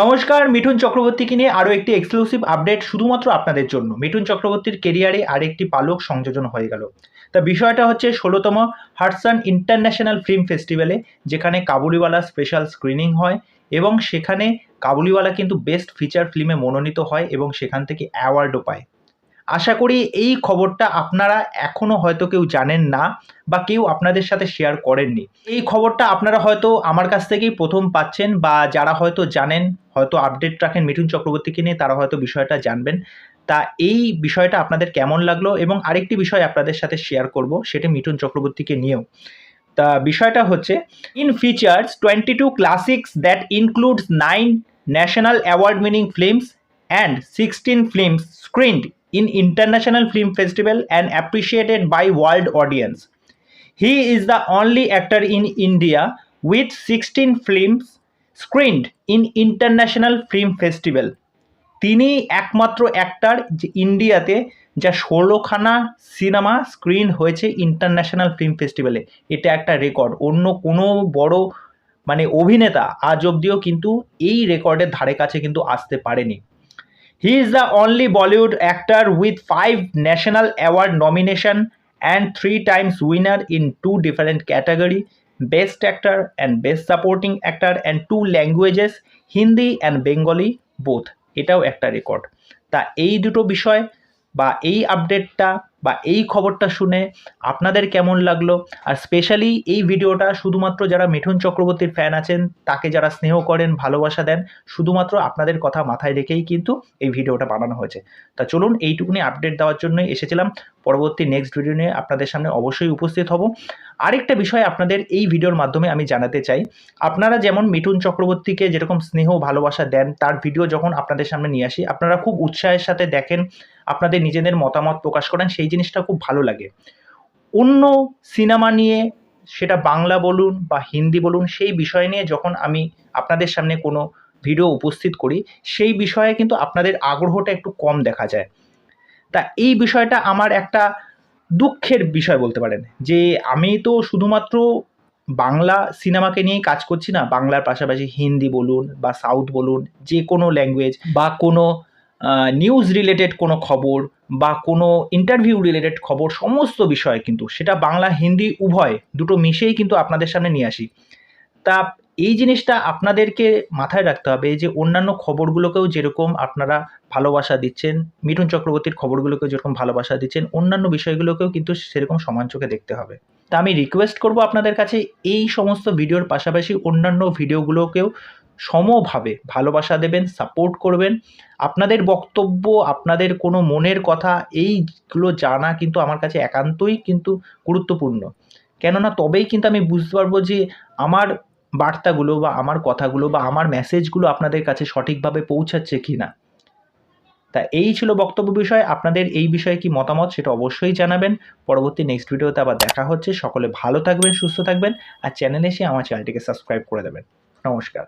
নমস্কার, মিঠুন চক্রবর্তীকে নিয়ে আরও একটি এক্সক্লুসিভ আপডেট শুধুমাত্র আপনাদের জন্য। মিঠুন চক্রবর্তীর কেরিয়ারে আরেকটি পালক সংযোজন হয়ে গেল। তা বিষয়টা হচ্ছে ষোলোতম হাটসান ইন্টারন্যাশনাল ফিল্ম ফেস্টিভ্যালে যেখানে কাবুলিওয়ালা স্পেশাল স্ক্রিনিং হয় এবং সেখানে কাবুলিওয়ালা কিন্তু বেস্ট ফিচার ফিল্মে মনোনীত হয় এবং সেখান থেকে অ্যাওয়ার্ডও পায়। আশা করি এই খবরটা আপনারা এখনও হয়তো কেউ জানেন না বা কেউ আপনাদের সাথে শেয়ার করেননি। এই খবরটা আপনারা হয়তো আমার কাছ থেকেই প্রথম পাচ্ছেন বা যারা হয়তো জানেন, হয়তো আপডেট রাখেন মিঠুন চক্রবর্তীকে নিয়ে, তারা হয়তো বিষয়টা জানবেন। তা এই বিষয়টা আপনাদের কেমন লাগল এবং আরেকটি বিষয় আপনাদের সাথে শেয়ার করব, সেটা মিঠুন চক্রবর্তীকে নিয়েও। তা বিষয়টা হচ্ছে in features twenty two classics that includes nine national award winning films and sixteen films screened in international film festival and appreciated by world audience he is the only actor in india with 16 films screened in international film festival তিনি একমাত্র actor ইন্ডিয়াতে যা ষোলোখানা cinema screen হয়েছে international film ফেস্টিভ্যালে এটা একটা record অন্য কোনো বড় মানে অভিনেতা আজ অব্দিও কিন্তু এই রেকর্ডের ধারে কাছে কিন্তু আসতে পারেনি he is the only Bollywood actor with five national award nomination and three times winner in two different category best actor and best supporting actor and two languages Hindi and Bengali both এটাও একটা record তা এই দুটো বিষয় বা এই আপডেটটা বা এই খবরটা শুনে আপনাদের কেমন লাগল? আর স্পেশালি এই ভিডিওটা শুধুমাত্র যারা মিঠুন চক্রবর্তীর ফ্যান আছেন, তাকে যারা স্নেহ করেন, ভালোবাসা দেন, শুধুমাত্র আপনাদের কথা মাথায় রেখেই কিন্তু এই ভিডিওটা বানানো হয়েছে। তা চলুন এইটুকুনি আপডেট দেওয়ার জন্যই এসেছিলাম। পরবর্তী নেক্সট ভিডিও নিয়ে আপনাদের সামনে অবশ্যই উপস্থিত হব। আরেকটা বিষয় আপনাদের এই ভিডিওর মাধ্যমে আমি জানাতে চাই। আপনারা যেমন মিঠুন চক্রবর্তীকে যেরকম স্নেহ, ভালোবাসা দেন, তার ভিডিও যখন আপনাদের সামনে নিয়ে আসি, আপনারা খুব উৎসাহের সাথে দেখেন আপনাদের নিজেদের মতামত প্রকাশ করেন, সেই জিনিসটা খুব ভালো লাগে। অন্য সিনেমা নিয়ে সেটা বাংলা বলুন বা হিন্দি বলুন, সেই বিষয় নিয়ে যখন আমি আপনাদের সামনে কোনো ভিডিও উপস্থিত করি, সেই বিষয়ে কিন্তু আপনাদের আগ্রহটা একটু কম দেখা যায়। তা এই বিষয়টা আমার একটা দুঃখের বিষয় বলতে পারেন, যে আমি তো শুধুমাত্র বাংলা সিনেমাকে নিয়েই কাজ করছি না, বাংলার পাশাপাশি হিন্দি বলুন বা সাউথ বলুন, যে কোনো ল্যাঙ্গুয়েজ বা কোনো নিউজ রিলেটেড কোনো খবর বা কোনো ইন্টারভিউ রিলেটেড খবর সমস্ত বিষয় কিন্তু সেটা বাংলা, হিন্দি, উভয় দুটো মিশেই কিন্তু আপনাদের সামনে নিয়ে আসি। তা এই জিনিসটা আপনাদেরকে মাথায় রাখতে হবে যে অন্যান্য খবরগুলোকেও যেরকম আপনারা ভালোবাসা দিচ্ছেন, মিঠুন চক্রবর্তীর খবরগুলোকেও যেরকম ভালোবাসা দিচ্ছেন, অন্যান্য বিষয়গুলোকেও কিন্তু সেরকম সমান চোখে দেখতে হবে। তা আমি রিকোয়েস্ট করব আপনাদের কাছে এই সমস্ত ভিডিওর পাশাপাশি অন্যান্য ভিডিওগুলোকেও সমভাবে ভালোবাসা দেবেন সাপোর্ট করবেন। আপনাদের বক্তব্য, আপনাদের কোনো মনের কথা, এইগুলো জানা কিন্তু আমার কাছে একান্তই কিন্তু গুরুত্বপূর্ণ। কেননা তবেই কিন্তু আমি বুঝতে পারব যে আমার বার্তাগুলো বা আমার কথাগুলো বা আমার মেসেজগুলো আপনাদের কাছে সঠিকভাবে পৌঁছাচ্ছে কি না তা এই ছিল বক্তব্য বিষয়। আপনাদের এই বিষয়ে কি মতামত সেটা অবশ্যই জানাবেন। পরবর্তী নেক্সট ভিডিওতে আবার দেখা হচ্ছে। সকলে ভালো থাকবেন, সুস্থ থাকবেন। আর চ্যানেলে এসে আমার চ্যানেলটিকে সাবস্ক্রাইব করে দেবেন। নমস্কার।